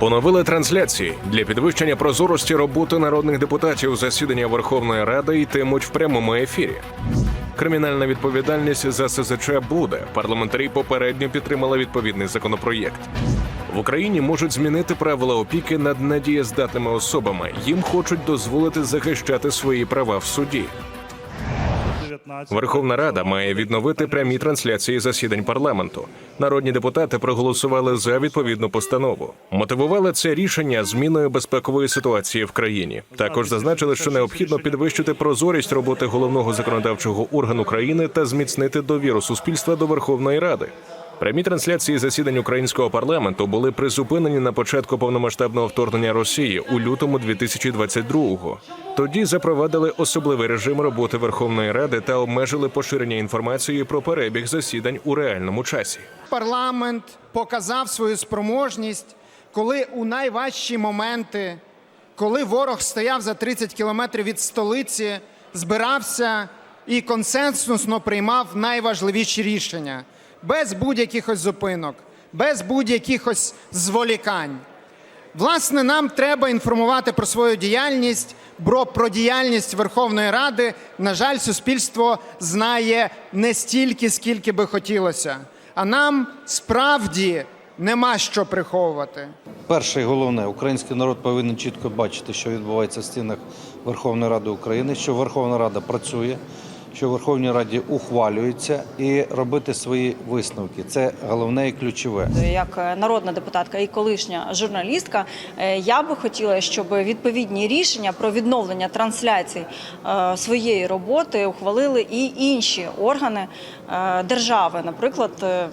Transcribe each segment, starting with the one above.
Поновили трансляції для підвищення прозорості роботи народних депутатів. Засідання Верховної Ради йтимуть в прямому ефірі. Кримінальна відповідальність за СЗЧ буде. Парламентарі попередньо підтримали відповідний законопроєкт. В Україні можуть змінити правила опіки над недієздатними особами. Їм хочуть дозволити захищати свої права в суді. Верховна Рада має відновити прямі трансляції засідань парламенту. Народні депутати проголосували за відповідну постанову. Мотивували це рішення зміною безпекової ситуації в країні. Також зазначили, що необхідно підвищити прозорість роботи головного законодавчого органу країни та зміцнити довіру суспільства до Верховної Ради. Прямі трансляції засідань українського парламенту були призупинені на початку повномасштабного вторгнення Росії у лютому 2022-го. Тоді запровадили особливий режим роботи Верховної Ради та обмежили поширення інформації про перебіг засідань у реальному часі. Парламент показав свою спроможність, коли у найважчі моменти, коли ворог стояв за 30 кілометрів від столиці, збирався і консенсусно приймав найважливіші рішення без будь-якихось зупинок, без будь-якихось зволікань. Власне, нам треба інформувати про свою діяльність, бо про діяльність Верховної Ради, на жаль, суспільство знає не стільки, скільки би хотілося. А нам справді нема що приховувати. Перше і головне, український народ повинен чітко бачити, що відбувається в стінах Верховної Ради України, що Верховна Рада працює, що в Верховній Раді ухвалюється і робити свої висновки. Це головне і ключове. як е, народна депутатка і колишня журналістка, е, я би хотіла, щоб відповідні рішення про відновлення трансляцій е, своєї роботи ухвалили і інші органи е, держави. Наприклад, е, е,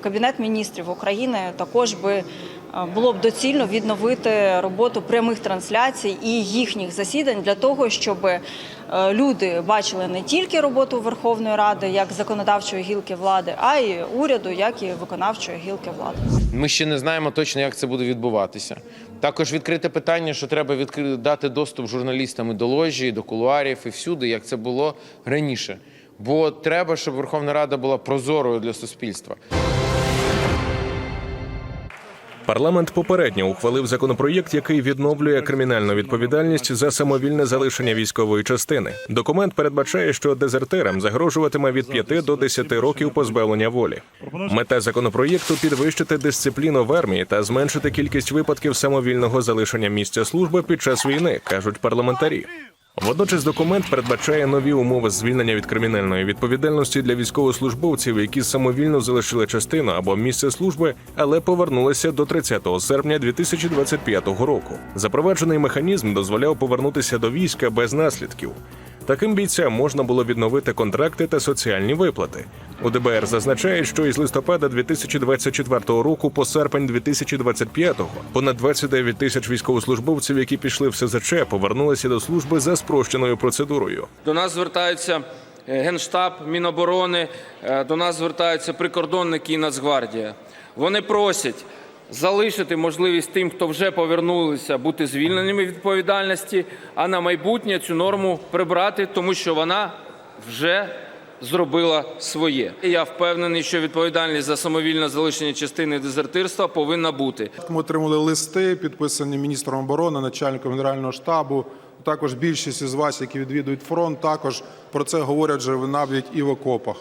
Кабінет міністрів України також би. Було б доцільно відновити роботу прямих трансляцій і їхніх засідань для того, щоб е, люди бачили не тільки роботу Верховної Ради як законодавчої гілки влади, а й уряду, як і виконавчої гілки влади. Ми ще не знаємо точно, як це буде відбуватися. Також відкрите питання, що треба відкри... дати доступ журналістам і до ложі, і до кулуарів, і всюди, як це було раніше. Бо треба, щоб Верховна Рада була прозорою для суспільства. Парламент попередньо ухвалив законопроєкт, який відновлює кримінальну відповідальність за самовільне залишення військової частини. Документ передбачає, що дезертирам загрожуватиме від 5 до 10 років позбавлення волі. Мета законопроєкту підвищити дисципліну в армії та зменшити кількість випадків самовільного залишення місця служби під час війни, кажуть парламентарі. Водночас документ передбачає нові умови звільнення від кримінальної відповідальності для військовослужбовців, які самовільно залишили частину або місце служби, але повернулися до 30 серпня 2025 року. Запроваджений механізм дозволяв повернутися до війська без наслідків. Таким бійцям можна було відновити контракти та соціальні виплати. У ДБР зазначають, що із листопада 2024 року по серпень 2025 понад 29 тисяч військовослужбовців, які пішли в СЗЧ, повернулися до служби за спрощеною процедурою. До нас звертаються е, Генштаб, Міноборони, е, до нас звертаються прикордонники і Нацгвардія. Вони просять залишити можливість тим, хто вже повернулися, бути звільненими від відповідальності, а на майбутнє цю норму прибрати, тому що вона вже зробила своє. Я впевнений, що відповідальність за самовільне залишення частини дезертирства повинна бути. Ми отримали листи, підписані міністром оборони, начальником генерального штабу. Також більшість із вас, які відвідують фронт, також про це говорять вже навіть і в окопах.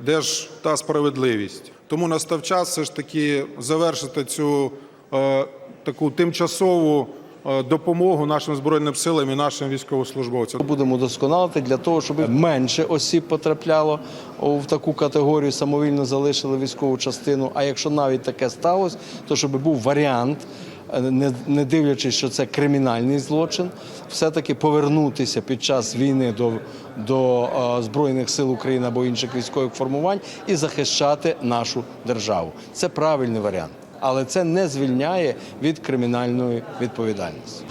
Де ж та справедливість? Тому настав час все ж таки завершити цю е, таку тимчасову е, допомогу нашим збройним силам і нашим військовослужбовцям. Будемо досконалити для того, щоб менше осіб потрапляло в таку категорію, самовільно залишили військову частину. А якщо навіть таке сталося, то щоб був варіант. Е, Не, дивлячись, що це кримінальний злочин, все-таки повернутися під час війни до, до е, Збройних сил України або інших військових формувань і захищати нашу державу. Це правильний варіант, але це не звільняє від кримінальної відповідальності.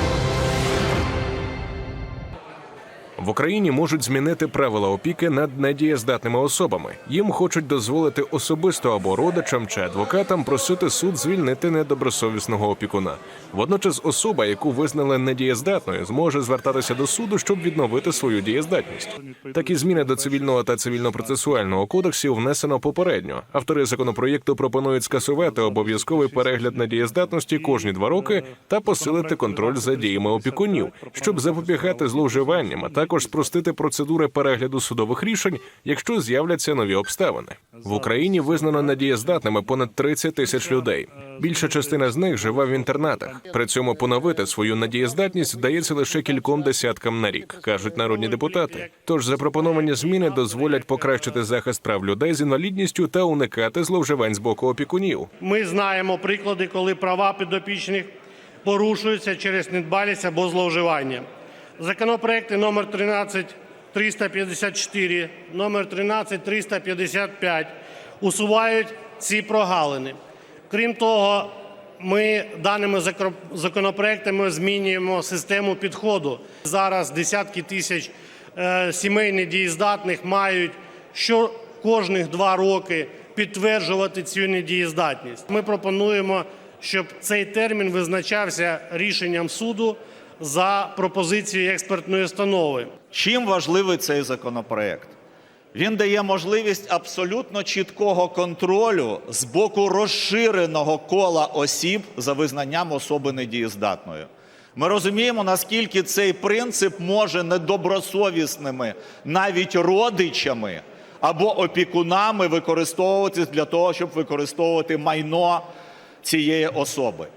В Україні можуть змінити правила опіки над недієздатними особами. Їм хочуть дозволити особисто або родичам чи адвокатам просити суд звільнити недобросовісного опікуна. Водночас, особа, яку визнали недієздатною, зможе звертатися до суду, щоб відновити свою дієздатність. Такі зміни до цивільного та цивільно-процесуального кодексів внесено попередньо. Автори законопроєкту пропонують скасувати обов'язковий перегляд недієздатності кожні два роки та посилити контроль за діями опікунів, щоб запобігати зловживанням, а також спростити процедури перегляду судових рішень, якщо з'являться нові обставини. В Україні визнано недієздатними понад 30 тисяч людей. Більша частина з них живе в інтернатах. При цьому поновити свою недієздатність вдається лише кільком десяткам на рік, кажуть народні депутати. Тож запропоновані зміни дозволять покращити захист прав людей з інвалідністю та уникати зловживань з боку опікунів. Ми знаємо приклади, коли права підопічних порушуються через недбалість або зловживання. Законопроекти номер 13354, номер 13355 усувають ці прогалини. Крім того, ми даними законопроектами змінюємо систему підходу. Зараз десятки тисяч е, сімей недієздатних мають що кожних два роки підтверджувати цю недієздатність. Ми пропонуємо, щоб цей термін визначався рішенням суду за пропозицією експертної установи. Чим важливий цей законопроект? Він дає можливість абсолютно чіткого контролю з боку розширеного кола осіб за визнанням особи недієздатною. Ми розуміємо, наскільки цей принцип може недобросовісними навіть родичами або опікунами використовуватись для того, щоб використовувати майно цієї особи.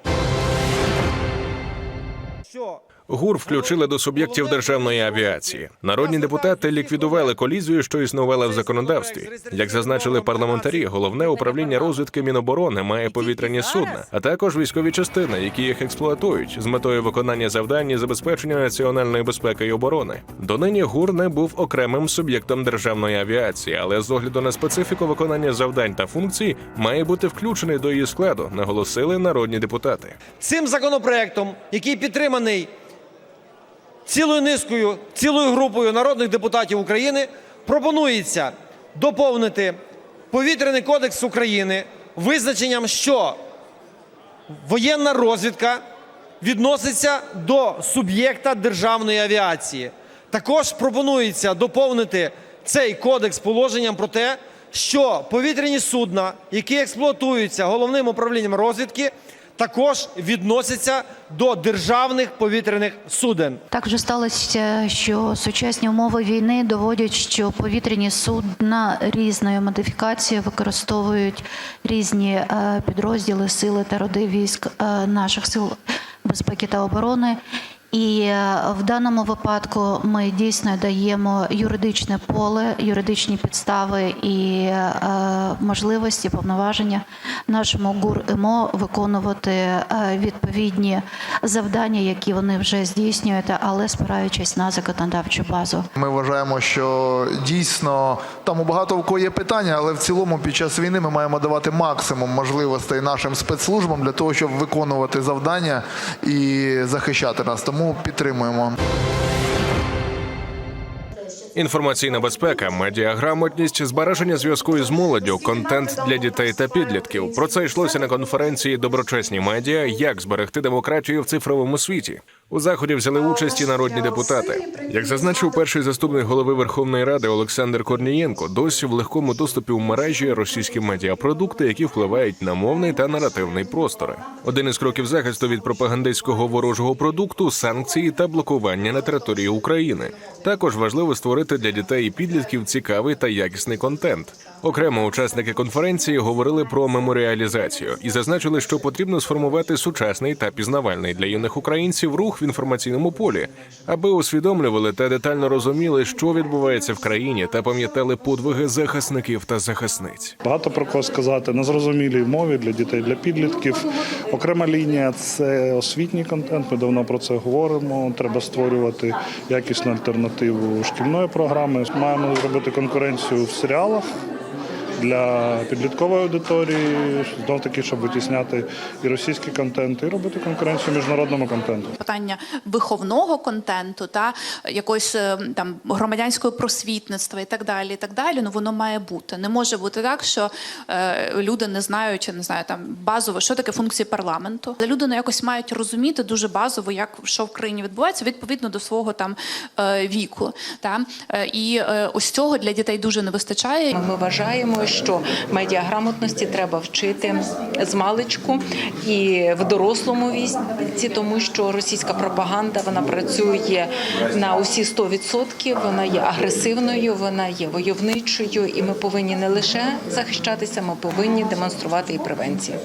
ГУР включили до суб'єктів державної авіації. Народні депутати ліквідували колізію, що існувала в законодавстві. Як зазначили парламентарі, головне управління розвідки Міноборони має повітряні судна, а також військові частини, які їх експлуатують з метою виконання завдань і забезпечення національної безпеки і оборони. Донині ГУР не був окремим суб'єктом державної авіації, але з огляду на специфіку виконання завдань та функцій має бути включений до її складу, наголосили народні депутати. Цим законопроектом, який підтриманий цілою низкою, цілою групою народних депутатів України, пропонується доповнити повітряний кодекс України визначенням, що воєнна розвідка відноситься до суб'єкта державної авіації. Також пропонується доповнити цей кодекс положенням про те, що повітряні судна, які експлуатуються головним управлінням розвідки, також відносяться до державних повітряних суден. Так вже сталося, що сучасні умови війни доводять, що повітряні судна різної модифікації використовують різні е, підрозділи, сили та роди військ е, наших сил безпеки та оборони. І е, в даному випадку ми дійсно даємо юридичне поле, юридичні підстави і е, можливості, повноваження нашому ГУР МО виконувати е, відповідні завдання, які вони вже здійснюють, але спираючись на законодавчу базу. Ми вважаємо, що дійсно там у багато у кого є питання, але в цілому під час війни ми маємо давати максимум можливостей нашим спецслужбам для того, щоб виконувати завдання і захищати нас. Тому підтримуємо. Інформаційна безпека, медіаграмотність, збереження зв'язку із молоддю, контент для дітей та підлітків. Про це йшлося на конференції Доброчесні медіа. Як зберегти демократію в цифровому світі. У заході взяли участь і народні депутати. Як зазначив перший заступник голови Верховної Ради Олександр Корнієнко, досі в легкому доступі у мережі російські медіапродукти, які впливають на мовний та наративний простори. Один із кроків захисту від пропагандистського ворожого продукту санкції та блокування на території України. Також важливо створити для дітей і підлітків цікавий та якісний контент. Окремо учасники конференції говорили про меморіалізацію і зазначили, що потрібно сформувати сучасний та пізнавальний для юних українців рух в інформаційному полі, аби усвідомлювали та детально розуміли, що відбувається в країні, та пам'ятали подвиги захисників та захисниць. Багато про кого сказати на зрозумілій мові для дітей, для підлітків. Окрема лінія це освітній контент. Ми давно про це говоримо. Треба створювати якісну альтернативу шкільної програми. Маємо зробити конкуренцію в серіалах. Для підліткової аудиторії, знов таки, щоб витісняти і російський контент, і робити конкуренцію міжнародному контенту. питання виховного контенту та якоїсь е, там громадянського просвітництва і так далі. І так далі. Ну воно має бути. Не може бути так, що е, люди не знають, не знаю, там базово, що таке функції парламенту. Люди ну, якось мають розуміти дуже базово, як що в країні відбувається відповідно до свого там е, віку. Та Е, і е, ось цього для дітей дуже не вистачає. Ми вважаємо, що медіаграмотності треба вчити з маличку і в дорослому віці, тому що російська пропаганда вона працює на усі 100%, вона є агресивною, вона є войовничою, і ми повинні не лише захищатися, ми повинні демонструвати і превенцію.